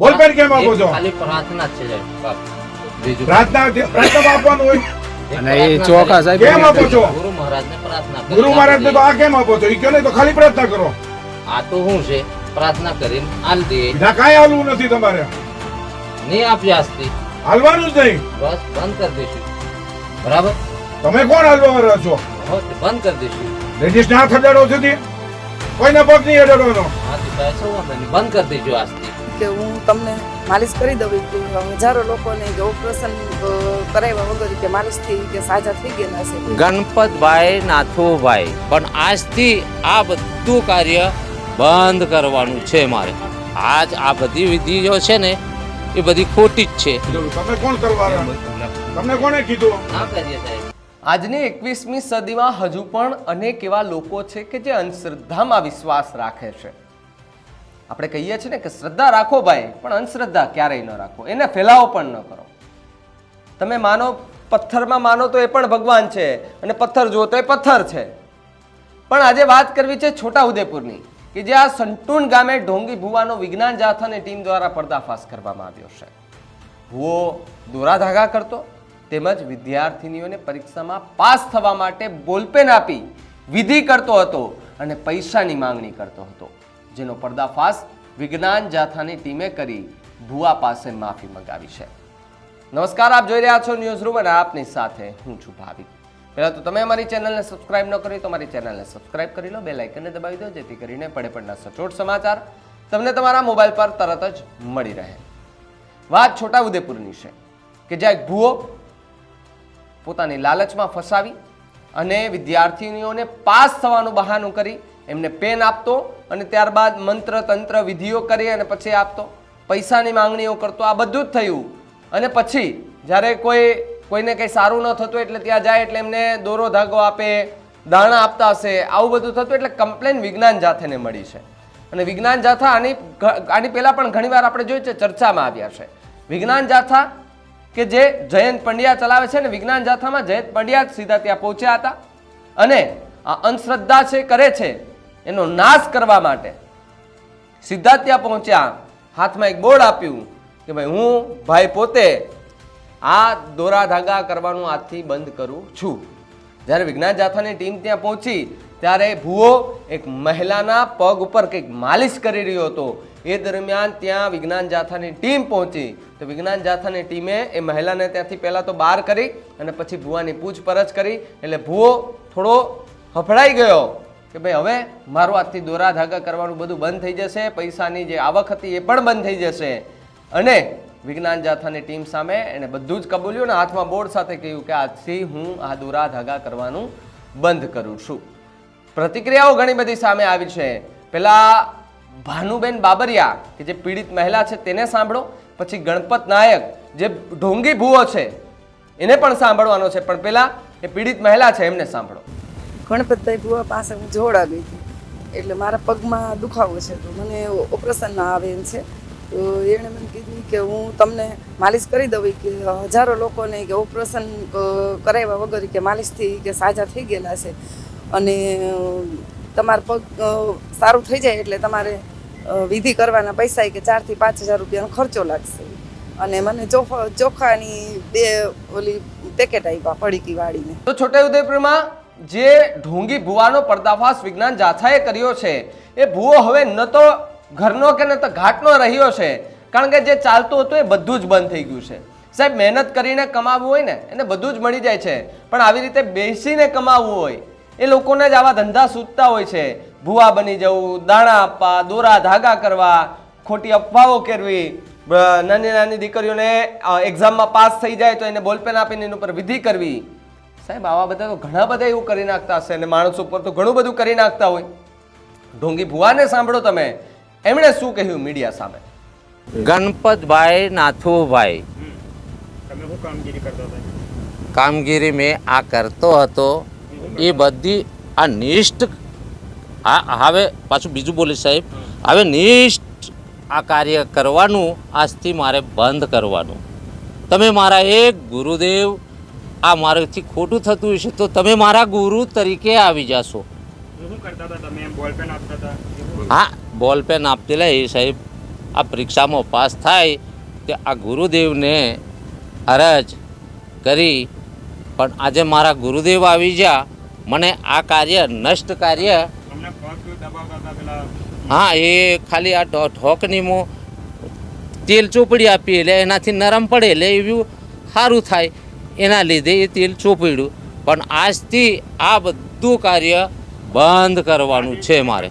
Ball pen કેમ આપો છો? ખાલી પ્રાર્થના છે સાહેબ બીજું પ્રાર્થના પ્રાર્થના આપવાનું હોય. અને એ ચોખા સાહેબ કેમ આપો છો? ગુરુ મહારાજને પ્રાર્થના ગુરુ મહારાજ ને તો આ કેમ આપો છો? ઈ કહો ને તો ખાલી પ્રાર્થના કરો. આ તો શું છે પ્રાર્થના કરીને આલ દે. ના કાંઈ હાલવું નથી તમારે. નહીં આપી આસ્તી હાલવાનું જ નહીં. બસ બંધ કરી દઈશું. બરાબર? તમે કોણ હાલવા વાળા છો? બંધ કરી દઈશું. લેડીઝ ના હાથ સુધી છો તે? કોઈને પગ નહીં અડાડવાનો હા બંધ કરી દેજો આજથી. કે હું તમને માલિશ કરી દઉં કે હજારો લોકોને કે ઓપરેશન કરાવ્યા વગર કે માલિશથી કે સાજા થઈ ગયેલા છે. ગણપતભાઈ નાથુભાઈ પણ આજથી આ બધું કાર્ય બંધ કરવાનું છે મારે. આજ આ બધી વિધિઓ છે ને એ બધી ખોટી જ છે. તમે કોણ કરવા તમને કોણે કીધું? આ કરીએ સાહેબ. આજની એકવીસમી સદીમાં હજુ પણ અનેક એવા લોકો છે કે જે અંધશ્રદ્ધામાં વિશ્વાસ રાખે છે. આપણે કહીએ છીએ ને કે શ્રદ્ધા રાખો ભાઈ, પણ અંધશ્રદ્ધા ક્યારેય ન રાખો. એને ફેલાવો પણ ન કરો. તમે માનો પથ્થરમાં માનો તો એ પણ ભગવાન છે અને પથ્થર જુઓ તો એ પથ્થર છે. પણ આજે વાત કરવી છે છોટા ઉદેપુરની કે જે આ સંટૂન ગામે ઢોંગી ભુવાનો વિજ્ઞાન જાથાની ટીમ દ્વારા પર્દાફાશ કરવામાં આવ્યો છે. ભૂવો દોરા ધાગા કરતો, તેમજ વિદ્યાર્થીનીઓને પરીક્ષામાં પાસ થવા માટે બોલપેન આપી વિધિ કરતો હતો અને પૈસાની માંગણી કરતો હતો. જેનો પર્દાફાશ વિજ્ઞાન જાથાની ટીમે કરી ભુવા પાસે માફી મંગાવી છે. નમસ્કાર, આપ જોઈ રહ્યા છો ન્યૂઝ રૂમ અને આપની સાથે હું છું ભાવિક પહેલાં તો તમે અમારી ચેનલને સબસ્ક્રાઇબ ન કરી, તો અમારી ચેનલને સબસ્ક્રાઇબ કરી લો બે લાઇકનને દબાવી દો, જેથી કરીને પડે પડના સચોટ સમાચાર તમને તમારા મોબાઈલ પર તરત જ મળી રહે. વાત છોટા ઉદેપુરની છે કે જ્યાં એક ભૂવો પોતાની લાલચમાં ફસાવી અને વિદ્યાર્થીનીઓને પાસ થવાનું બહાનું કરી એમને પેન આપતો અને ત્યારબાદ મંત્ર, તંત્ર, વિધિઓ કરી અને પછી આપતો. પૈસાની માંગણીઓ કરતો. આ બધું જ થયું. અને પછી જ્યારે કોઈ, કોઈને કંઈ સારું ન થતું એટલે ત્યાં જાય એટલે એમને દોરો ધાગો આપે, દાણા આપતા હશે, આવું બધું થતું એટલે કમ્પ્લેન વિજ્ઞાન જાથેને મળી છે. અને વિજ્ઞાન જાથા આની આની પહેલાં પણ ઘણીવાર આપણે જોયું છે, ચર્ચામાં આવ્યા છે. વિજ્ઞાન જાથા કે જે જયંત પંડ્યા ચલાવે છે ને વિજ્ઞાન જાથામાં જયંત પંડ્યા સીધા ત્યાં પહોંચ્યા હતા. અને આ અંધશ્રદ્ધા છે, કરે છે. એનો નાશ કરવા માટે સિદ્ધાર્થ ત્યાં પહોંચ્યા, હાથમાં એક બોર્ડ આપ્યું કે ભાઈ હું ભાઈ પોતે આ દોરા ધાગા કરવાનું આજથી બંધ કરું છું. જ્યારે વિજ્ઞાન જાથાની ટીમ ત્યાં પહોંચી, ત્યારે ભૂવો એક મહિલાના પગ ઉપર કંઈક માલિશ કરી રહ્યો હતો. એ દરમિયાન ત્યાં વિજ્ઞાન જાથાની ટીમ પહોંચી. તો વિજ્ઞાન જાથાની ટીમે એ મહિલાને ત્યાંથી પહેલાં તો બહાર કરી અને પછી ભૂવાની પૂછપરછ કરી. એટલે ભૂવો થોડો હફડાઈ ગયો. કે ભાઈ, હવે મારું આજથી દોરા ધાગા કરવાનું બધું બંધ થઈ જશે, પૈસાની જે આવક હતી એ પણ બંધ થઈ જશે. અને વિજ્ઞાન જાથાની ટીમ સામે એણે બધું જ કબૂલ્યું ને હાથમાં બોર્ડ સાથે કહ્યું કે આજથી હું આ દોરા ધાગા કરવાનું બંધ કરું છું. પ્રતિક્રિયાઓ ઘણી બધી સામે આવી છે. પેલા ભાનુબેન બાબરિયા, કે જે પીડિત મહિલા છે, તેને સાંભળો. પછી ગણપત નાયક, જે ઢોંગી ભૂવો છે, એને પણ સાંભળવાનો છે. પણ પહેલાં એ પીડિત મહિલા છે, એમને સાંભળો. ગણપતભાઈ ભુવા પાસે હું જોડા ગઈ હતી. એટલે મારા પગમાં દુખાવો છે તો મને ઓપરેશનના આવે એમ છે. તો એણે મને કીધું કે હું તમને માલિશ કરી દઉં કે હજારો લોકોને કે ઓપરેશન કરાવ્યા વગર કે માલિશથી કે સાજા થઈ ગયેલા છે. અને તમારો પગ સારું થઈ જાય એટલે તમારે વિધિ કરવાના પૈસા કે ચારથી પાંચ હજાર રૂપિયાનો ખર્ચો લાગશે. અને મને ચોખા ચોખાની બે ઓલી પેકેટ આપ્યા પડીકી વાળીને. તો છોટાઉદેપુરમાં જે ઢોંગી ભૂવાનો પર્દાફાશ વિજ્ઞાન જાથાએ કર્યો છે, એ ભૂવો હવે ન તો ઘરનો કે ન તો ઘાટનો રહ્યો છે. કારણ કે જે ચાલતું હતું એ બધું જ બંધ થઈ ગયું છે. સાહેબ, મહેનત કરીને કમાવવું હોય ને, એને બધું જ મળી જાય છે. પણ આવી રીતે બેસીને કમાવવું હોય, એ લોકોને જ આવા ધંધા સૂચતા હોય છે. ભૂવા બની જવું, દાણા આપવા, દોરા ધાગા કરવા, ખોટી અફવાઓ કરવી નાની નાની દીકરીઓને એક્ઝામમાં પાસ થઈ જાય તો એને બોલપેન આપીને એની ઉપર વિધિ કરવી. સાહેબ આવા બધા તો ઘણા બધા એવું કરી નાખતા હશે અને માણસ ઉપર તો ઘણું બધું કરી નાખતા હોય. ઢોંગી ભુવાને સાંભળો તમે. એમણે શું કહ્યું મીડિયા સામે? ગણપતભાઈ નાથુભાઈ. કામગીરી મેં આ કરતો હતો. એ બધી આ નિષ્ઠ આ હવે પાછું બીજું બોલીશ સાહેબ. હવે નિષ્ઠ આ કાર્ય કરવાનું આજથી મારે બંધ કરવાનું. તમે મારા એક ગુરુદેવ આ મારાથી ખોટું થતું હશે તો તમે મારા ગુરુ તરીકે આવી જાશો. બોલપેન હા બોલ પેન આપતેલા એ સાહેબ આ પરીક્ષામાં પાસ થાય તે આ ગુરુદેવને અરજ કરી પણ આજે મારા ગુરુદેવ આવી ગયા મને આ કાર્ય નષ્ટ કાર્ય હા એ ખાલી આ ઢોકનીમાં તેલ ચોપડી આપી એટલે એનાથી નરમ પડે એટલે એવું સારું થાય. એના લીધે એ તેલ ચોપડ્યું. પણ આજથી આ બધું કાર્ય બંધ કરવાનું છે મારે.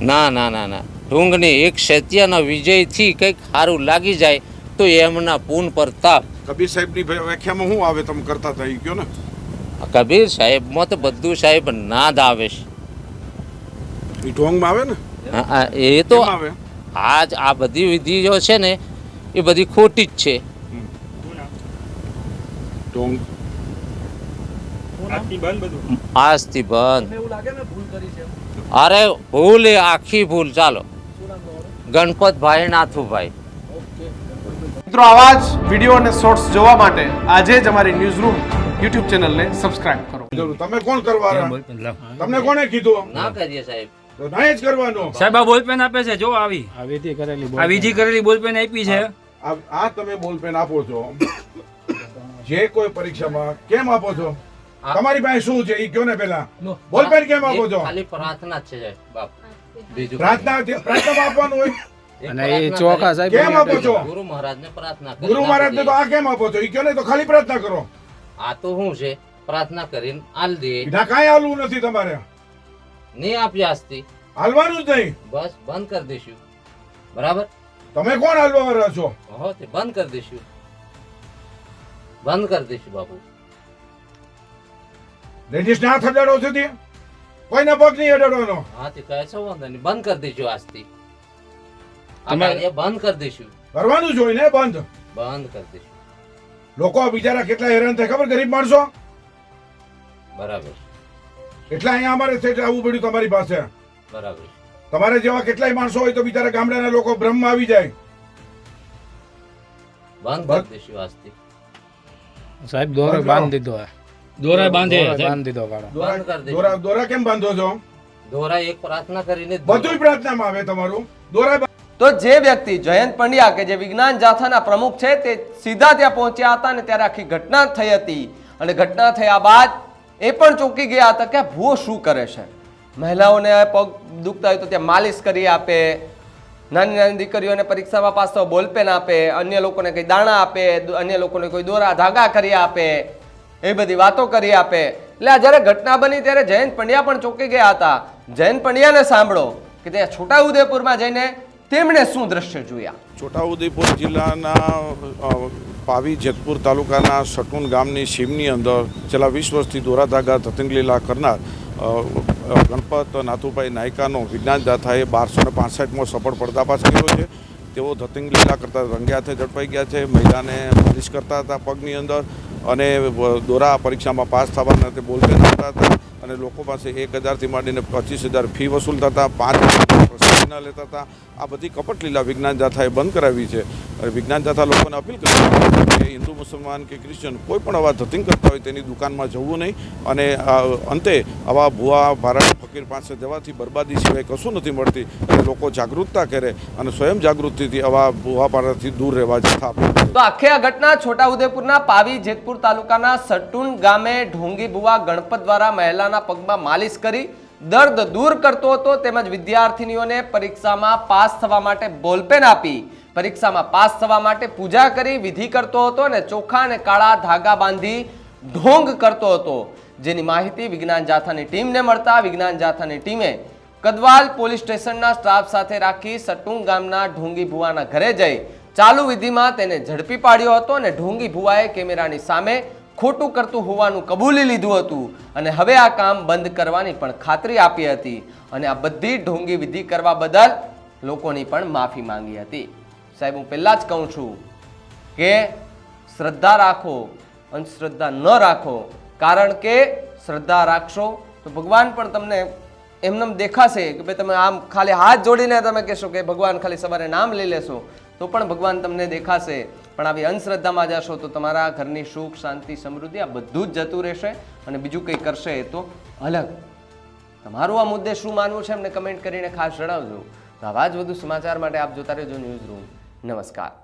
ના ના ના ના. ઢુંગને એક સત્યના વિજયથી કંઈક સારું લાગી જાય તો એમના પૂન પ્રતાપ કબીર સાહેબની વ્યાખ્યામાં શું આવે તમે કરતા થઈ ગયો ને? કબીર સાહેબમાં તો બધું સાહેબ નાદ આવે છે. એ ઢોંગમાં આવે ને? એ તો આવે? આજ આ બધી વિધિઓ છે ને એ બધી ખોટી જ છે. આજથી બંધ. અરે ભૂલ એ આખી ભૂલ. ચાલો. ગણપતભાઈ નાથુભાઈ. મિત્રો આવા જ વીડિયો અને શોર્ટ્સ જોવા માટે આજે જ અમારી ન્યૂઝ રૂમ યુટ્યુબ ચેનલને સબસ્ક્રાઇબ કરો તમે કોણ કરવા તમને કોણે કીધું? ના કરીએ સાહેબ. તો નહીં જ કરવાનો. સાહેબ આ બોલપેન આપે છે. જો આવી. આ વિધિ કરેલી આ વિધિ કરેલી બોલપેન આપી છે. આ આ તમે બોલપેન આપો છો. જે કોઈ પરીક્ષામાં કેમ આપો છો? તમારી પાસે શું છે? એ કયો ને પેલા? બોલપેન કેમ આપો છો? ખાલી પ્રાર્થના છે બાપ. બીજું પ્રાર્થના પ્રાર્થના આપવાનું હોય. અને એ ચોખા સાહેબ કેમ આપો છો? ગુરુ મહારાજને પ્રાર્થના ગુરુ મહારાજ તો આ કેમ આપો છો? એ કયો ને? તો ખાલી પ્રાર્થના કરો. આ તો શું છે પ્રાર્થના કરીને આલ દે બીજા કાંઈ હાલવું નથી તમારે. નહીં આપ્યા આજથી. હાલવાનું જ નહીં. બસ બંધ કરી દઈશું. બરાબર? તમે કોણ હાલવા વાળા છો? હો તે બંધ કરી દઈશું. બંધ કરી દઈશું બાપુ. લેડીઝ ના થડાડો અડાડો છો તે? કોઈને પગ નહીં અડાડવાનો? હા તે કહે છે વાંધો નહીં. બંધ કરી દઈશું આજથી. અમે તમારે- બંધ કરી દઈશું. કરવાનું જ હોય ને બંધ. બંધ કરી દઈશું. લોકો બિચારા કેટલા હેરાન થાય ખબર? ગરીબ માણસો. બરાબર. એટલા અહીંયા અમારે છે એટલે આવવું પડ્યું તમારી પાસે. બરાબર. તમારે જેવા કેટલાય માણસો હોય તો બિચારા ગામડાના લોકો બ્રહ્મ આવી જાય. બંધ સાહેબ દોરો બાંધ દીધો દોરા બાંધે બાંધ દીધો દોરા. દોરા કેમ બાંધો છો? દોરા એક પ્રાર્થના કરીને બધું પ્રાર્થનામાં આવે તમારું. દોરા તો જે વ્યક્તિ જયંત પંડ્યા કે જે વિજ્ઞાન જાથાના પ્રમુખ છે તે સીધા ત્યાં પહોંચ્યા હતા અને ત્યારે આખી ઘટના થઈ હતી. અને ઘટના થયા બાદ એ પણ ચોંકી ગયા હતા કે ભૂ ભૂવો શું કરે છે? મહિલાઓને પગ દુખતા હોય તો ત્યાં માલિશ કરી આપે. નાની નાની દીકરીઓને પરીક્ષામાં પાસ થવા બોલપેન આપે, અન્ય લોકોને કંઈ દાણા આપે અન્ય લોકોને કોઈ દોરા ધાગા કરી આપે, એ બધી વાતો કરી આપે. એટલે આ જ્યારે ઘટના બની ત્યારે જયંત પંડ્યા પણ ચોંકી ગયા હતા. જયંત પંડ્યાને સાંભળો કે ત્યાં છોટાઉદેપુરમાં જઈને તેમણે શું દ્રશ્ય જોયા? છોટાઉદેપુર જિલ્લાના પાવી જેતપુર તાલુકાના સટુન ગામની સીમની અંદર છેલ્લા વીસ વર્ષથી દોરા ધાગા ધતિંગ કરનાર ગણપત નાથુભાઈ નાયકાનો વિજ્ઞાન જાથાએ બારસો ને પાસઠમો સફળ પર્દાફાશ કર્યો છે. તેઓ ધતિંગ લીલા કરતા રંગે હાથે ઝડપાઈ ગયા છે, મહિલાને પોલીસ કરતા હતા પગની અંદર અને દોરા પરીક્ષામાં પાસ થવાના તે બોલપેન હતા અને લોકો પાસે એક હજારથી માંડીને પચીસ હજાર ફી વસૂલતા હતા. પાંચ પ્રસાદીના લેતા હતા. આ બધી કપટ લીલા વિજ્ઞાન જાથાએ બંધ કરાવી છે. અને વિજ્ઞાન જાથા લોકોને અપીલ કરી કે હિન્દુ, મુસલમાન કે ક્રિશ્ચન કોઈ પણ આવા ધતિંગ કરતા હોય તેની દુકાનમાં જવું નહીં. અને અંતે આવા ભૂવા ભારત ફકીર પાસે જવાથી બરબાદી સિવાય કશું નથી મળતી. લોકો જાગૃતતા કરે અને સ્વયં જાગૃતિથી આવા ભૂવા પારાથી દૂર રહેવા જથા તો આખી આ ઘટના છોટાઉદેપુરના પાવી જેતપુર તાલુકાના સટુન ગામે ઢોંગી ભુવા ગણપત દ્વારા મહિલાના પગમાં માલિશ કરી દર્દ દૂર કરતો હતો તેમજ વિદ્યાર્થીનીઓને પરીક્ષામાં પાસ થવા માટે બોલપેન આપી. પરીક્ષામાં પાસ થવા માટે પૂજા કરી, વિધિ કરતો હતો અને ચોખા અને કાળા ધાગા બાંધી ઢોંગ કરતો હતો. જેની માહિતી વિજ્ઞાન જાથાની ટીમને મળતા વિજ્ઞાન જાથાની ટીમે કદવાલ પોલીસ સ્ટેશનના સ્ટાફ સાથે રાખી સટુંગ ગામના ઢોંગી ભુવાના ઘરે જઈ ચાલુ વિધિમાં તેને ઝડપી પાડ્યો હતો અને ઢોંગી ભુવાએ કેમેરાની સામે ખોટું કરતું હોવાનું કબૂલી લીધું હતું અને હવે આ કામ બંધ કરવાની પણ ખાતરી આપી હતી અને આ બધી ઢોંગી વિધિ કરવા બદલ લોકોની પણ માફી માંગી હતી. સાહેબ, હું પહેલાં જ કહું છું કે શ્રદ્ધા રાખો, અંધશ્રદ્ધા ન રાખો, કારણ કે શ્રદ્ધા રાખશો તો ભગવાન પણ તમને એમનેમ દેખાશે કે ભાઈ તમે આમ ખાલી હાથ જોડીને તમે કહેશો કે ભગવાન ખાલી સવારે નામ લઈ લેશો તો પણ ભગવાન તમને દેખાશે. પણ આવી અંધશ્રદ્ધામાં જશો તો તમારા ઘરની સુખ, શાંતિ, સમૃદ્ધિ આ બધું જ જતું રહેશે અને બીજું કંઈ કરશે એ તો અલગ. તમારું આ મુદ્દે શું માનવું છે એમને કમેન્ટ કરીને ખાસ જણાવજો. તો આવા જ વધુ સમાચાર માટે આપ જોતા રહેજો ન્યૂઝ રૂમ. નમસ્કાર.